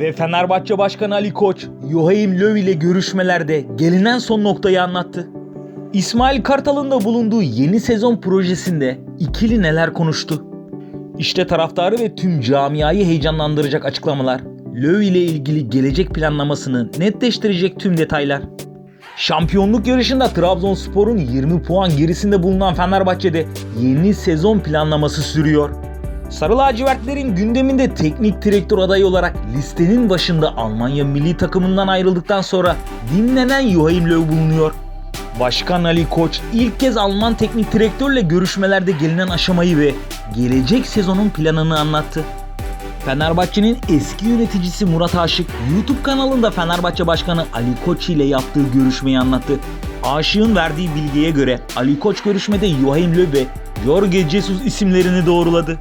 Ve Fenerbahçe Başkanı Ali Koç, Joachim Löw ile görüşmelerde gelinen son noktayı anlattı. İsmail Kartal'ın da bulunduğu yeni sezon projesinde ikili neler konuştu? İşte taraftarı ve tüm camiayı heyecanlandıracak açıklamalar. Löw ile ilgili gelecek planlamasını netleştirecek tüm detaylar. Şampiyonluk yarışında Trabzonspor'un 20 puan gerisinde bulunan Fenerbahçe'de yeni sezon planlaması sürüyor. Sarı lacivertlerin gündeminde teknik direktör adayı olarak listenin başında Almanya milli takımından ayrıldıktan sonra dinlenen Joachim Löw bulunuyor. Başkan Ali Koç ilk kez Alman teknik direktörle görüşmelerde gelinen aşamayı ve gelecek sezonun planını anlattı. Fenerbahçe'nin eski yöneticisi Murat Aşık YouTube kanalında Fenerbahçe Başkanı Ali Koç ile yaptığı görüşmeyi anlattı. Aşık'ın verdiği bilgiye göre Ali Koç görüşmede Joachim Löw ve Jorge Jesus isimlerini doğruladı.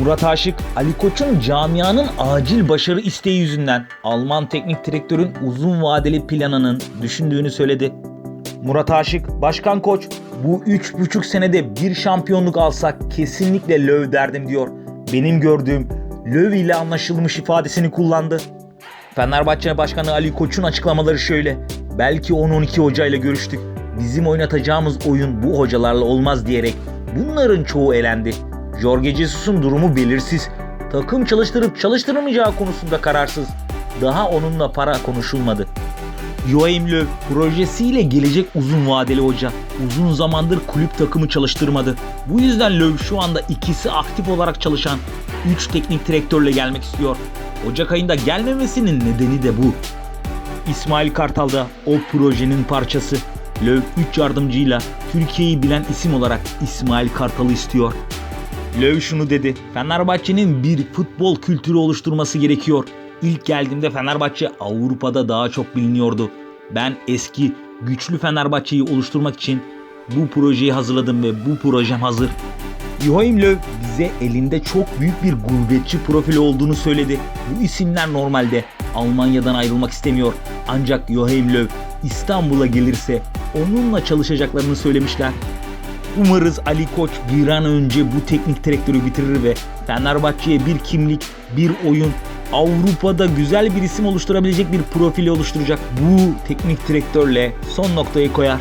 Murat Aşık, Ali Koç'un camianın acil başarı isteği yüzünden Alman teknik direktörün uzun vadeli planının düşündüğünü söyledi. Murat Aşık, Başkan Koç, bu 3,5 senede bir şampiyonluk alsak kesinlikle Löw derdim diyor. Benim gördüğüm Löw ile anlaşılmış ifadesini kullandı. Fenerbahçe Başkanı Ali Koç'un açıklamaları şöyle. Belki 10-12 hocayla görüştük. Bizim oynatacağımız oyun bu hocalarla olmaz diyerek bunların çoğu elendi. Jorge Jesus'un durumu belirsiz. Takım çalıştırıp çalıştırmayacağı konusunda kararsız. Daha onunla para konuşulmadı. Joachim Löw projesiyle gelecek uzun vadeli hoca. Uzun zamandır kulüp takımı çalıştırmadı. Bu yüzden Löw şu anda ikisi aktif olarak çalışan 3 teknik direktörle gelmek istiyor. Ocak ayında gelmemesinin nedeni de bu. İsmail Kartal da o projenin parçası. Löw 3 yardımcıyla Türkiye'yi bilen isim olarak İsmail Kartal'ı istiyor. Löw şunu dedi. Fenerbahçe'nin bir futbol kültürü oluşturması gerekiyor. İlk geldiğimde Fenerbahçe Avrupa'da daha çok biliniyordu. Ben eski güçlü Fenerbahçe'yi oluşturmak için bu projeyi hazırladım ve bu projem hazır. Joachim Löw bize elinde çok büyük bir gurbetçi profili olduğunu söyledi. Bu isimler normalde Almanya'dan ayrılmak istemiyor. Ancak Joachim Löw İstanbul'a gelirse onunla çalışacaklarını söylemişler. Umarız Ali Koç bir an önce bu teknik direktörü bitirir ve Fenerbahçe'ye bir kimlik, bir oyun, Avrupa'da güzel bir isim oluşturabilecek bir profili oluşturacak bu teknik direktörle son noktayı koyar.